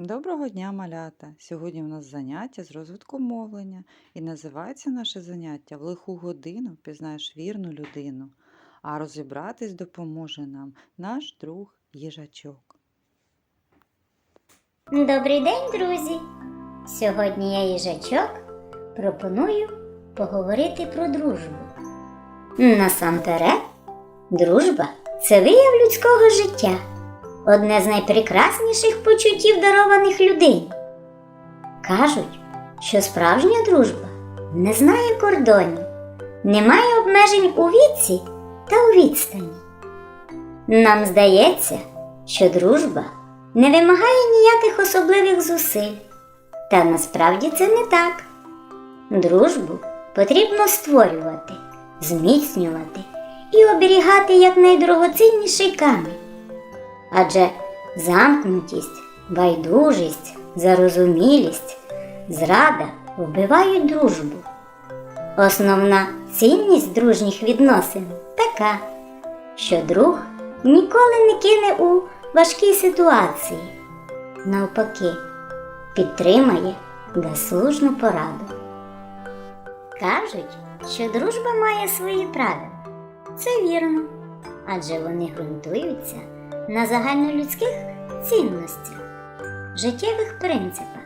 Доброго дня, малята! Сьогодні у нас заняття з розвитку мовлення і називається наше заняття В лиху годину пізнаєш вірну людину. А розібратись допоможе нам наш друг їжачок. Добрий день, друзі! Сьогодні я їжачок пропоную поговорити про дружбу. Насамперед, дружба це вияв людського життя, одне з найпрекрасніших почуттів дарованих людей. Кажуть, що справжня дружба не знає кордонів, не має обмежень у віці та у відстані. Нам здається, що дружба не вимагає ніяких особливих зусиль. Та насправді це не так. Дружбу потрібно створювати, зміцнювати і оберігати як найдорогоцінніший камінь. Адже замкнутість, байдужість, зарозумілість, зрада вбивають дружбу. Основна цінність дружніх відносин така, що друг ніколи не кине у важкій ситуації. Навпаки, підтримає, дасть пораду. Кажуть, що дружба має свої правила. Це вірно, адже вони ґрунтуються на загальнолюдських цінностях, життєвих принципах.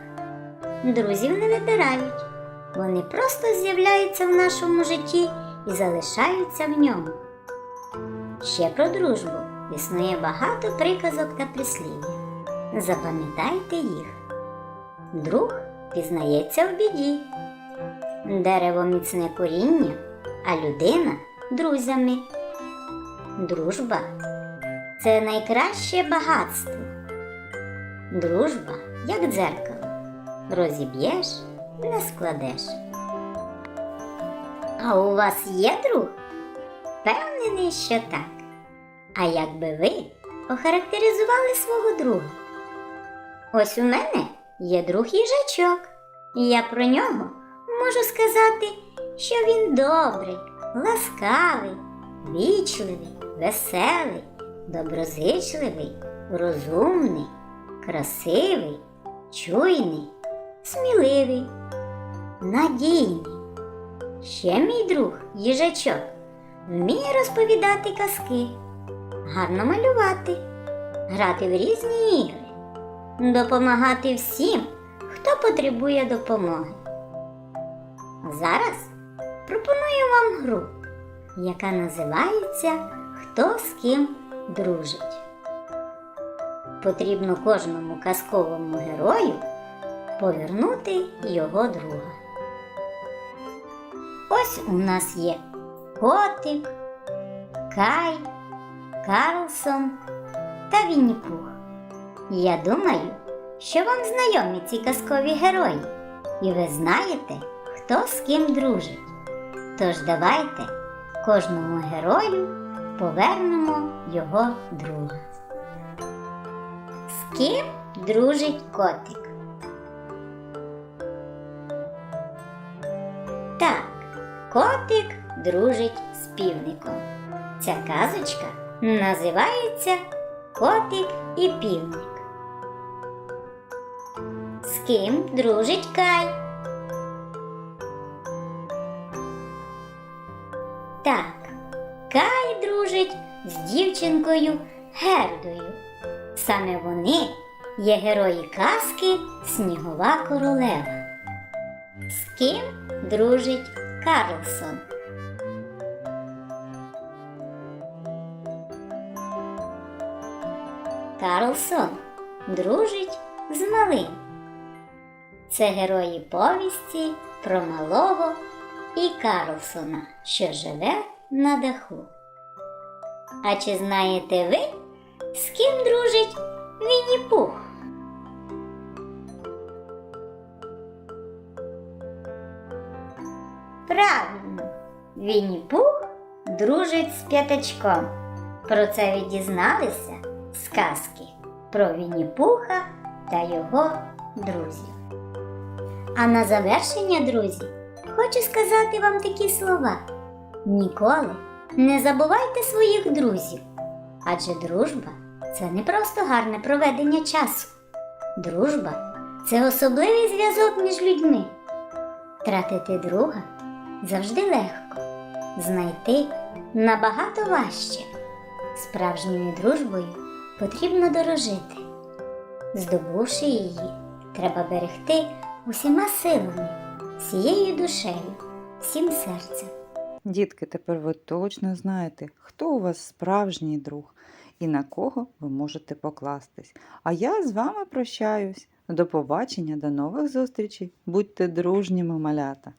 Друзів не вибирають, вони просто з'являються в нашому житті і залишаються в ньому. Ще про дружбу існує багато приказок та прислів'їв. Запам'ятайте їх. Друг пізнається в біді. Дерево міцне коріння, а людина друзями. Дружба це найкраще багатство. Дружба, як дзеркало, розіб'єш, не складеш. А у вас є друг? Впевнений, що так. А як би ви охарактеризували свого друга? Ось у мене є друг їжачок, і я про нього можу сказати, що він добрий, ласкавий, вічливий, веселий, доброзичливий, розумний, красивий, чуйний, сміливий, надійний. Ще мій друг їжачок вміє розповідати казки, гарно малювати, грати в різні ігри, допомагати всім, хто потребує допомоги. Зараз пропоную вам гру, яка називається Хто з ким дружить. Потрібно кожному казковому герою повернути його друга. Ось у нас є котик, Кай, Карлсон та Вінні-Пух. Я думаю, що вам знайомі ці казкові герої, і ви знаєте, хто з ким дружить. Тож давайте кожному герою повернемо його друга. З ким дружить котик? Так, котик дружить з півником. Ця казочка називається Котик і півник. З ким дружить Кай? Так, Кай дружить з дівчинкою Гердою. Саме вони є герої казки Снігова королева. З ким дружить Карлсон? Карлсон дружить з малим. Це герої повісті про малого і Карлсона, що живе на даху. А чи знаєте ви, з ким дружить Вінні-Пух? Правильно, Вінні-Пух дружить з п'ятачком. Про це ви дізналися з про Вінні-Пуха та його друзів. А на завершення, друзі, хочу сказати вам такі слова: ніколи не забувайте своїх друзів, адже дружба це не просто гарне проведення часу, Дружба це особливий зв'язок між людьми. Втратити друга завжди легко, знайти набагато важче. Справжньою дружбою потрібно дорожити. Здобувши її, треба берегти усіма силами, всією душею, всім серцем. Дітки, тепер ви точно знаєте, хто у вас справжній друг і на кого ви можете покластись. А я з вами прощаюсь. До побачення, до нових зустрічей. Будьте дружніми, малята!